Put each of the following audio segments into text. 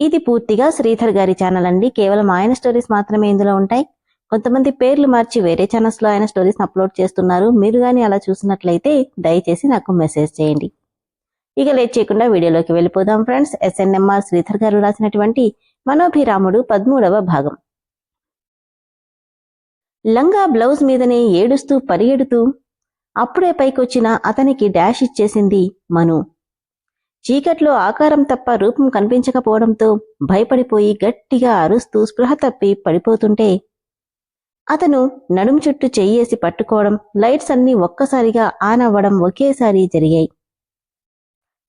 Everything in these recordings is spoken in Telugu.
ఇది పూర్తిగా శ్రీధర్ గారి ఛానల్ అండి. కేవలం ఆయన స్టోరీస్ మాత్రమే ఇందులో ఉంటాయి. కొంతమంది పేర్లు మార్చి వేరే ఛానల్స్లో ఆయన స్టోరీస్ అప్లోడ్ చేస్తున్నారు. మీరు కానీ అలా చూసినట్లయితే దయచేసి నాకు మెసేజ్ చేయండి. ఇక లేట్ చేయకుండా వీడియోలోకి వెళ్ళిపోదాం ఫ్రెండ్స్ ఎస్ఎన్ఎంఆర్ శ్రీధర్ గారు రాసినటువంటి మనోభిరాముడు పదమూడవ భాగం. లంగా బ్లౌజ్ మీదనే ఏడుస్తూ పరిగెడుతూ అప్పుడే పైకొచ్చిన అతనికి డాష్ ఇచ్చేసింది మను. చీకట్లో ఆకారం తప్ప రూపం కనిపించకపోవడంతో భయపడిపోయి గట్టిగా అరుస్తూ స్పృహ తప్పి పడిపోతుంటే అతను నడుం చుట్టూ చెయ్యేసి పట్టుకోవడం లైట్స్ అన్నీ ఒక్కసారిగా ఆన్ అవ్వడం ఒకేసారి జరిగాయి.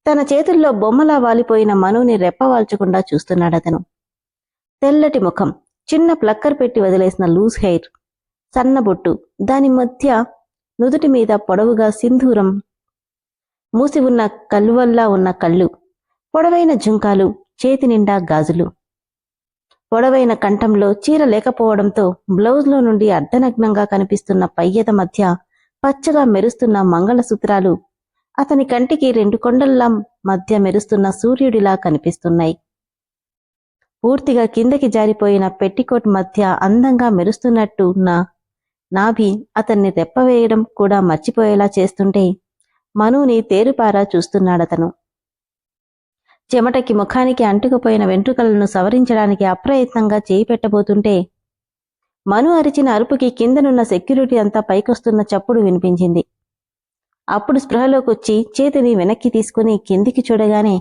తన చేతుల్లో బొమ్మలా వాలిపోయిన మనుని రెప్పవాల్చకుండా చూస్తున్నాడతను తెల్లటి ముఖం చిన్న ప్లక్కర్ పెట్టి వదిలేసిన లూజ్ హెయిర్ సన్నబొట్టు దాని మధ్య నుదుటి మీద పొడవుగా సింధూరం మూసి ఉన్న కలువల్లా ఉన్న కళ్ళు పొడవైన జుంకాలు చేతి నిండా గాజులు. పొడవైన కంఠంలో చీర లేకపోవడంతో బ్లౌజ్లో నుండి అర్ధనగ్నంగా కనిపిస్తున్న పయ్యద మధ్య పచ్చగా మెరుస్తున్న మంగళసూత్రాలు అతని కంటికి రెండు కొండల్లా మధ్య మెరుస్తున్న సూర్యుడిలా కనిపిస్తున్నాయి. పూర్తిగా కిందకి జారిపోయిన పెట్టికోట్ మధ్య అందంగా మెరుస్తున్నట్టు నా నాభి అతన్ని రెప్పవేయడం కూడా మర్చిపోయేలా చేస్తుంటే మనుని తేరుపారా చూస్తున్నాడతను. చెమటకి ముఖానికి అంటుకుపోయిన వెంట్రుకలను సవరించడానికి అప్రయత్నంగా చేయి పెట్టబోతుంటే మను అరిచిన అరుపుకి కిందనున్న సెక్యూరిటీ అంతా పైకొస్తున్న చప్పుడు వినిపించింది. అప్పుడు స్పృహలోకొచ్చి చేతిని వెనక్కి తీసుకుని కిందికి చూడగానే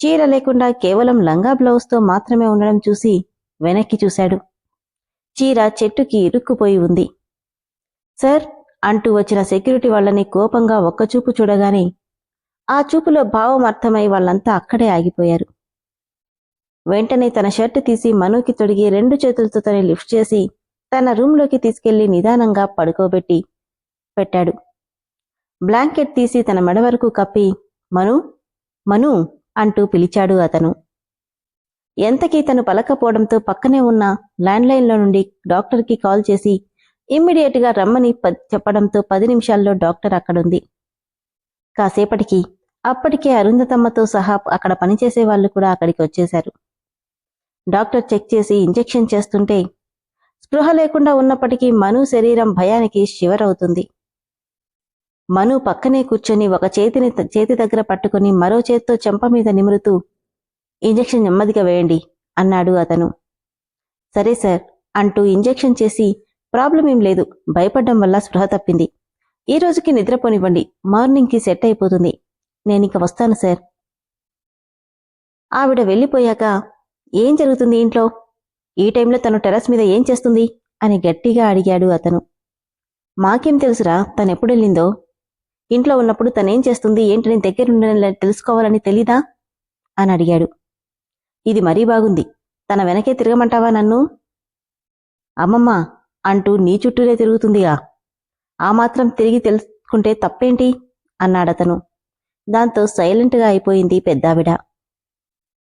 చీర లేకుండా కేవలం లంగా బ్లౌజ్తో మాత్రమే ఉండడం చూసి వెనక్కి చూశాడు. చీర చెట్టుకి ఇరుక్కుపోయి ఉంది. సార్ అంటూ వచ్చిన సెక్యూరిటీ వాళ్ళని కోపంగా ఒక్కచూపు చూడగానే ఆ చూపులో భావం అర్థమై వాళ్ళంతా అక్కడే ఆగిపోయారు. వెంటనే తన షర్ట్ తీసి మనుకి తొడిగి రెండు చేతులతో తనని లిఫ్ట్ చేసి తన రూంలోకి తీసుకెళ్ళి నిదానంగా పడుకోబెట్టి పెట్టాడు. బ్లాంకెట్ తీసి తన మెడ వరకు కప్పి మను మను అంటూ పిలిచాడు అతను. ఎంతకీ తను పలకపోవడంతో పక్కనే ఉన్న ల్యాండ్లైన్లో నుండి డాక్టర్కి కాల్ చేసి ఇమ్మీడియట్గా రమ్మని ప- చెప్పడంతో పది నిమిషాల్లో డాక్టర్ అక్కడుంది. కాసేపటికి అప్పటికే అరుంధతమ్మతో సహా అక్కడ పనిచేసే వాళ్ళు కూడా అక్కడికి వచ్చేశారు. డాక్టర్ చెక్ చేసి ఇంజెక్షన్ చేస్తుంటే స్పృహ లేకుండా ఉన్నప్పటికీ మను శరీరం భయానికి శివరవుతుంది. మను పక్కనే కూర్చొని ఒక చేతిని చేతి దగ్గర పట్టుకుని మరో చేత్తో చెంప మీద నిమురుతూ ఇంజెక్షన్ నెమ్మదిగా వేయండి అన్నాడు అతను. సరే సార్ అంటూ ఇంజెక్షన్ చేసి ప్రాబ్లం ఏం లేదు. భయపడ్డం వల్ల స్పృహ తప్పింది. ఈ రోజుకి నిద్రపోనివ్వండి. మార్నింగ్కి సెట్ అయిపోతుంది. నేనిక వస్తాను సార్. ఆవిడ వెళ్ళిపోయాక ఏం జరుగుతుంది ఇంట్లో? ఈ టైంలో తను టెర్రస్ మీద ఏం చేస్తుంది? అని గట్టిగా అడిగాడు అతను. మాకేం తెలుసురా తనెప్పుడెళ్ళిందో? ఇంట్లో ఉన్నప్పుడు తనేం చేస్తుంది? ఏంటని దగ్గరుండని తెలుసుకోవాలని తెలీదా? అని అడిగాడు. ఇది మరీ బాగుంది. తన వెనకే తిరగమంటావా నన్ను? అమ్మమ్మ అంటూ నీ చుట్టూనే తిరుగుతుందిగా. ఆ మాత్రం తిరిగి తెలుసుకుంటే తప్పేంటి? అన్నాడతను. దాంతో సైలెంట్గా అయిపోయింది పెద్దావిడ.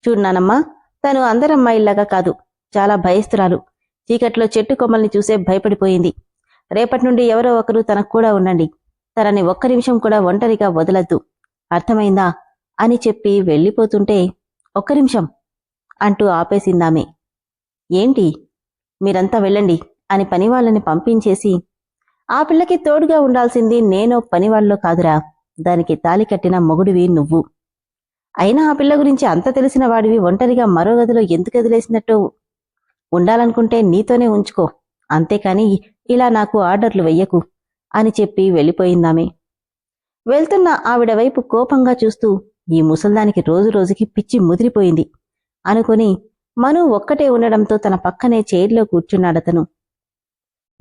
చూడ్నానమ్మా తను అందరమ్మాయిల్లాగా కాదు చాలా భయస్తురాలు చీకట్లో చెట్టు కొమ్మల్ని చూసే భయపడిపోయింది. రేపటి నుండి ఎవరో ఒకరు తనకు కూడా ఉండండి. తనని ఒక్క నిమిషం కూడా ఒంటరిగా వదలద్దు. అర్థమైందా? అని చెప్పి వెళ్ళిపోతుంటే ఒక్క నిమిషం అంటూ ఆపేసిందామె. ఏంటి? మీరంతా వెళ్ళండి. అని పనివాళ్ళని పంపించేసి ఆ పిల్లకి తోడుగా ఉండాల్సింది నేనో పనివాళ్ళలో కాదురా. దానికి తాలి కట్టిన మొగుడివి నువ్వు. అయినా ఆ పిల్ల గురించి అంత తెలిసిన వాడివి ఒంటరిగా మరో గదిలో ఎందుకు వదిలేసినట్టు ఉండాలనుకుంటే నీతోనే ఉంచుకో. అంతేకాని ఇలా నాకు ఆర్డర్లు వెయ్యకు అని చెప్పి వెళ్ళిపోయిందామె. వెళ్తున్న ఆవిడ వైపు కోపంగా చూస్తూ ఈ ముసల్దానికి రోజు రోజుకి పిచ్చి ముదిరిపోయింది అనుకుని మను ఒక్కటే ఉండడంతో తన పక్కనే చైర్లో కూర్చున్నాడతను.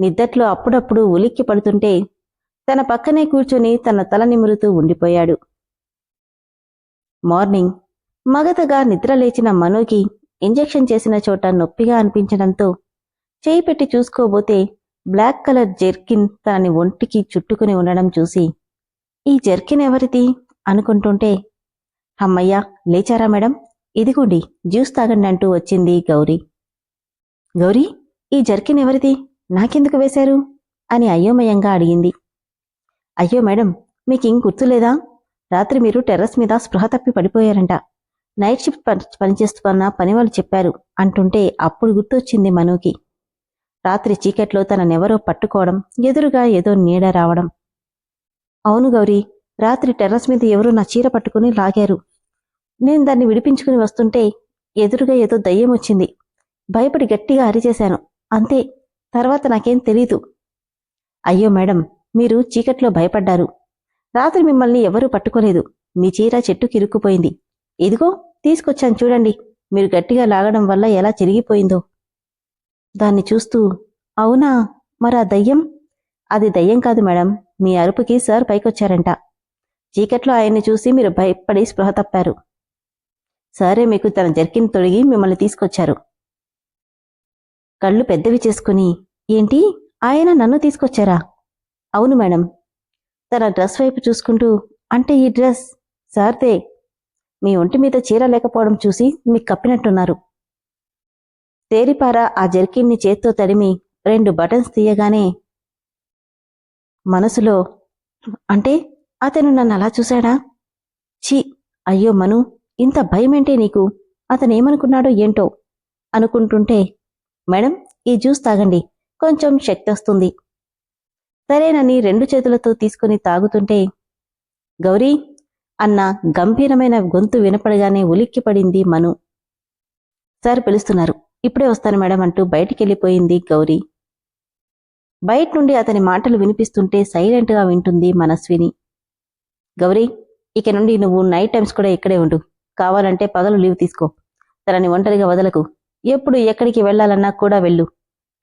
నిద్దట్లో అప్పుడప్పుడు ఉలిక్కి పడుతుంటే తన పక్కనే కూర్చుని తన తల నిమురుతూ ఉండిపోయాడు. మార్నింగ్ మగతగా నిద్రలేచిన మనుకి ఇంజెక్షన్ చేసిన చోట నొప్పిగా అనిపించడంతో చేయి పెట్టి చూసుకోబోతే బ్లాక్ కలర్ జెర్కిన్ తనని ఒంటికి చుట్టుకుని ఉండడం చూసి ఈ జెర్కిన్ ఎవరిది? అనుకుంటుంటే అమ్మయ్యా లేచారా మేడం? ఇదిగోండి జ్యూస్ తాగండి అంటూ వచ్చింది గౌరీ. గౌరీ ఈ జర్కిన్ ఎవరిది? నాకెందుకు వేశారు? అని అయోమయంగా అడిగింది. అయ్యో మేడం మీకేం గుర్తులేదా? రాత్రి మీరు టెర్రస్ మీద స్పృహ తప్పి పడిపోయారంట. నైట్ షిఫ్ట్ పని- పనిచేస్తున్న పని వాళ్ళు చెప్పారు అంటుంటే అప్పుడు గుర్తొచ్చింది మనుకి. రాత్రి చీకట్లో తననెవరో పట్టుకోవడం ఎదురుగా ఏదో నీడ రావడం. అవును గౌరీ రాత్రి టెర్రస్ మీద ఎవరో నా చీర పట్టుకుని లాగారు. నేను దాన్ని విడిపించుకుని వస్తుంటే ఎదురుగా ఏదో దయ్యం వచ్చింది. భయపడి గట్టిగా అరిచేశాను. అంతే తర్వాత నాకేం తెలీదు. అయ్యో మేడం మీరు చీకట్లో భయపడ్డారు. రాత్రి మిమ్మల్ని ఎవరూ పట్టుకోలేదు. మీ చీర చెట్టు కిరుక్కుపోయింది. ఇదిగో తీసుకొచ్చాను చూడండి. మీరు గట్టిగా లాగడం వల్ల ఎలా చిరిగిపోయిందో. దాన్ని చూస్తూ అవునా? మరా దయ్యం? అది దయ్యం కాదు మేడం. మీ అరుపుకి సార్ పైకొచ్చారంట. చీకట్లో ఆయన్ని చూసి మీరు భయపడి స్పృహ తప్పారు. సరే మీకు తన జర్కిన్ తొడిగి మిమ్మల్ని తీసుకొచ్చారు. కళ్ళు పెద్దవి చేసుకుని ఏంటి? ఆయన నన్ను తీసుకొచ్చారా? అవును మేడం. తన డ్రెస్ వైపు చూసుకుంటూ అంటే ఈ డ్రెస్? సార్దే మీ ఒంటి మీద చీర లేకపోవడం చూసి మీకు కప్పినట్టున్నారు. తేరిపార ఆ జర్కిన్ని చేత్తో తడిమి రెండు బటన్స్ తీయగానే మనసులో అంటే అతను నన్ను అలా చూశాడా? ఛీ అయ్యో మను ఇంత భయమేంటే నీకు? అతనేమనుకున్నాడో ఏంటో? అనుకుంటుంటే మేడం ఈ జ్యూస్ తాగండి. కొంచెం శక్తి వస్తుంది. సరేనని రెండు చేతులతో తీసుకుని తాగుతుంటే గౌరీ అన్న గంభీరమైన గొంతు వినపడగానే ఉలిక్కిపడింది మను. సార్ పిలుస్తున్నారు. ఇప్పుడే వస్తాను మేడం అంటూ బయటికెళ్ళిపోయింది గౌరీ. బయట నుండి అతని మాటలు వినిపిస్తుంటే సైలెంట్గా వింటుంది మనస్విని. గౌరీ ఇక నుండి నువ్వు నైట్ టైమ్స్ కూడా ఇక్కడే ఉండు. కావాలంటే పగలు లీవ్ తీసుకో. తనని ఒంటరిగా వదలకు. ఎప్పుడు ఎక్కడికి వెళ్ళాలన్నా కూడా వెళ్ళు.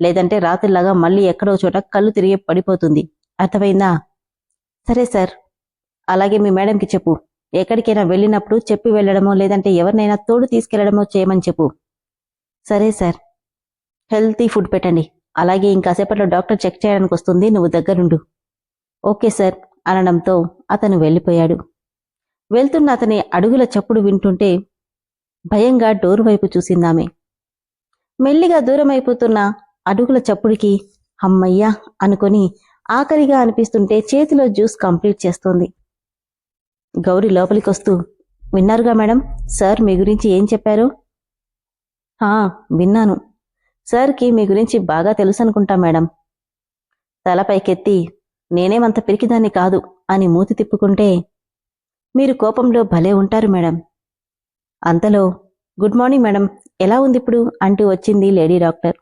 లేదంటే రాత్రిలాగా మళ్ళీ ఎక్కడో చోట కళ్ళు తిరిగి పడిపోతుంది. అర్థమైందా? సరే సార్. అలాగే మీ మేడంకి చెప్పు. ఎక్కడికైనా వెళ్ళినప్పుడు చెప్పి వెళ్ళడమో లేదంటే ఎవరినైనా తోడు తీసుకెళ్ళడమో చేయమని చెప్పు. సరే సార్. హెల్తీ ఫుడ్ పెట్టండి. అలాగే ఇంకాసేపట్లో డాక్టర్ చెక్ చేయడానికి వస్తుంది. నువ్వు దగ్గరుండు. ఓకే సార్ అనడంతో అతను వెళ్ళిపోయాడు. వెళ్తున్న అతని అడుగుల చప్పుడు వింటుంటే భయంగా డోరు వైపు చూసిందామే. మెల్లిగా దూరమైపోతున్న అడుగుల చప్పుడికి అమ్మయ్యా అనుకొని ఆఖరిగా అనిపిస్తుంటే చేతిలో జ్యూస్ కంప్లీట్ చేస్తోంది. గౌరి లోపలికొస్తూ విన్నారుగా మేడం సార్ మీ గురించి ఏం చెప్పారు? "ఆ, విన్నాను. సార్కి మీ గురించి బాగా తెలుసు అనుకుంటా మేడం. తల పైకెత్తి నేనేమంత పిరికిదాన్ని కాదు అని మూతి తిప్పుకుంటే మీరు కోపంలో భలే ఉంటారు మేడం. అంతలో గుడ్ మార్నింగ్ మేడం. ఎలా ఉంది ఇప్పుడు? అంటూ వచ్చింది లేడీ డాక్టర్.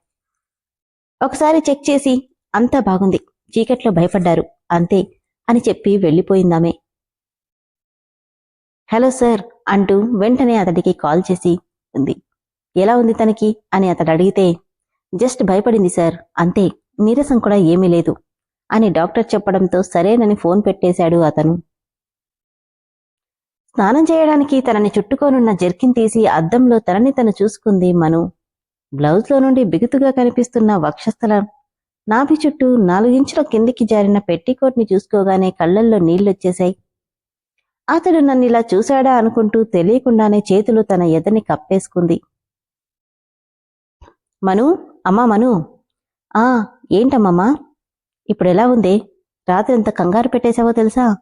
ఒకసారి చెక్ చేసి అంతా బాగుంది. చీకట్లో భయపడ్డారు. అంతే అని చెప్పి వెళ్ళిపోయిందామే. హలో సార్ అంటూ వెంటనే అతడికి కాల్ చేసి ఉంది. ఎలా ఉంది తనకి? అని అతడు అడిగితే జస్ట్ భయపడింది సార్. అంతే నీరసం కూడా ఏమీ లేదు అని డాక్టర్ చెప్పడంతో సరేనని ఫోన్ పెట్టేశాడు అతను. స్నానం చేయడానికి తనని చుట్టుకోనున్న జర్కిన్ తీసి అద్దంలో తనని తను చూసుకుంది మను. బ్లౌజ్లో నుండి బిగుతుగా కనిపిస్తున్న వక్షస్థలం. నాభి చుట్టూ నాలుగించుల కిందికి జారిన పెట్టికోట్ని చూసుకోగానే కళ్ళల్లో నీళ్ళొచ్చేశాయి అతడు నన్ను ఇలా చూశాడా అనుకుంటూ తెలియకుండానే చేతులు తన ఎదని కప్పేసుకుంది. మను అమ్మా మను. ఆ ఏంటమ్మమ్మా? ఇప్పుడెలా ఉంది? రాత్రి ఎంత కంగారు పెట్టేశావో తెలుసా?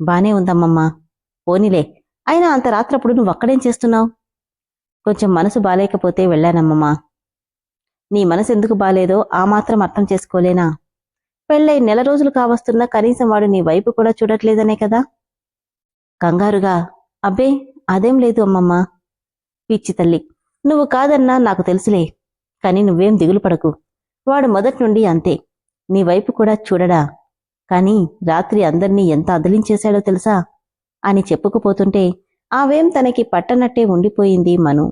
బానే ఉందమ్మమ్మా. పోనీలే. అయినా అంత రాత్రప్పుడు నువ్వు అక్కడేం చేస్తున్నావు? కొంచెం మనసు బాలేకపోతే వెళ్ళానమ్మమ్మా. నీ మనసు ఎందుకు బాలేదో ఆ మాత్రం అర్థం చేసుకోలేనా? పెళ్ళై నెల రోజులు కావస్తున్నా కనీసం వాడు నీ వైపు కూడా చూడట్లేదనే కదా? కంగారుగా. అబ్బే అదేం లేదు అమ్మమ్మా. పిచ్చి తల్లి. నువ్వు కాదన్నా నాకు తెలుసులే. కాని నువ్వేం దిగులు పడకు. వాడు మొదటి నుండి అంతే. నీ వైపు కూడా చూడడా? కాని రాత్రి అందర్నీ ఎంత అదిలించేశాడో తెలుసా? అని చెప్పుకుపోతుంటే ఆవేం తనకి పట్టనట్టే ఉండిపోయింది మను.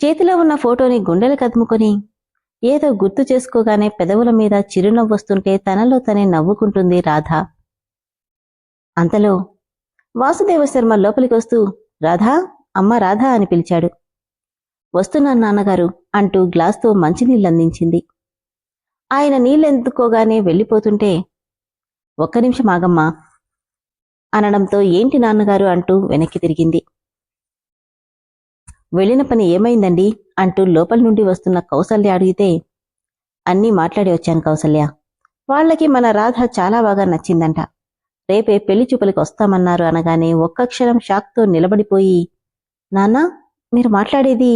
చేతిలో ఉన్న ఫోటోని గుండెలు కదుముకొని ఏదో గుర్తు చేసుకోగానే పెదవుల మీద చిరునవ్వొస్తుంటే తనలో తనే నవ్వుకుంటుంది రాధ. అంతలో వాసుదేవ శర్మ లోపలికొస్తూ రాధా అమ్మ రాధా అని పిలిచాడు. వస్తున్నాను నాన్నగారు అంటూ గ్లాస్తో మంచినీళ్ళందించింది. ఆయన నీళ్ళెందుకోగానే వెళ్ళిపోతుంటే ఒక్క నిమిషం ఆగమ్మా అనడంతో ఏంటి నాన్నగారు అంటూ వెనక్కి తిరిగింది. వెళ్ళిన పని ఏమైందండి? అంటూ లోపల నుండి వస్తున్న కౌసల్య అడిగితే అన్నీ మాట్లాడి వచ్చాను కౌసల్య. వాళ్ళకి మన రాధ చాలా బాగా నచ్చిందంట. రేపే పెళ్ళి చూపలికి వస్తామన్నారు అనగానే ఒక్క క్షణం షాక్తో నిలబడిపోయి నాన్నా మీరు మాట్లాడేది?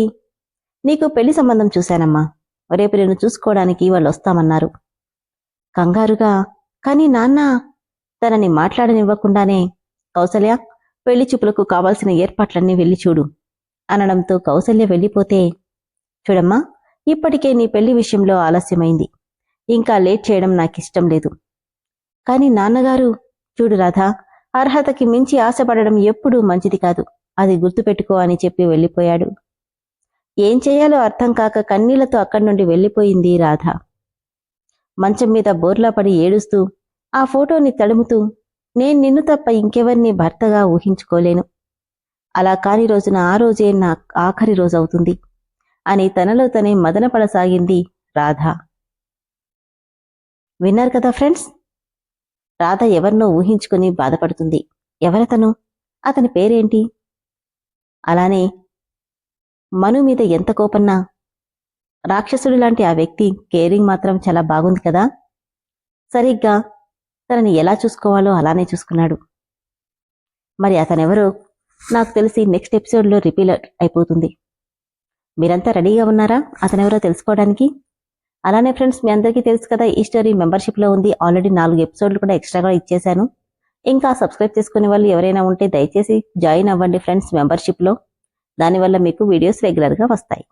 నీకు పెళ్ళి సంబంధం చూశానమ్మా. రేపు నేను చూసుకోవడానికి వాళ్ళు వస్తామన్నారు. కంగారుగా కానీ నాన్న తనని మాట్లాడనివ్వకుండానే కౌసల్య పెళ్ళి చూపులకు కావాల్సిన ఏర్పాట్లన్నీ వెళ్ళి చూడు అనడంతో కౌసల్య వెళ్ళిపోతే చూడమ్మా ఇప్పటికే నీ పెళ్ళి విషయంలో ఆలస్యమైంది. ఇంకా లేట్ చేయడం నాకిష్టం లేదు. కాని నాన్నగారు చూడు రాధా అర్హతకి మించి ఆశపడడం ఎప్పుడూ మంచిది కాదు. అది గుర్తుపెట్టుకో అని చెప్పి వెళ్ళిపోయాడు. ఏం చేయాలో అర్థం కాక కన్నీళ్ళతో అక్కడి నుండి వెళ్ళిపోయింది రాధ. మంచం మీద బోర్లా పడి ఏడుస్తూ ఆ ఫోటోని తడుముతూ నేను నిన్ను తప్ప ఇంకెవరిని భర్తగా ఊహించుకోలేను. అలా కాని రోజున ఆ రోజే నా ఆఖరి రోజవుతుంది అని తనలో తనే మదనపడసాగింది రాధ. విన్నారు కదా ఫ్రెండ్స్? రాధ ఎవరినో ఊహించుకుని బాధపడుతుంది. ఎవరతను? అతని పేరేంటి? అలానే మను మీద ఎంత కోపన్నా రాక్షసుడు లాంటి ఆ వ్యక్తి కేరింగ్ మాత్రం చాలా బాగుంది కదా? సరిగ్గా తనని ఎలా చూసుకోవాలో అలానే చూసుకున్నాడు. మరి అతనెవరో నాకు తెలిసి నెక్స్ట్ ఎపిసోడ్లో రిపీల్ అయిపోతుంది. మీరంతా రెడీగా ఉన్నారా? అతనెవరో తెలుసుకోవడానికి? అలానే ఫ్రెండ్స్ మీ అందరికీ తెలుసు కదా ఈ స్టోరీ మెంబర్షిప్లో ఉంది. ఆల్రెడీ నాలుగు ఎపిసోడ్లు కూడా ఎక్స్ట్రాగా ఇచ్చేశాను. ఇంకా సబ్స్క్రైబ్ చేసుకునే వాళ్ళు ఎవరైనా ఉంటే దయచేసి జాయిన్ అవ్వండి ఫ్రెండ్స్ మెంబర్షిప్లో. దానివల్ల మీకు వీడియోస్ రెగ్యులర్గా వస్తాయి.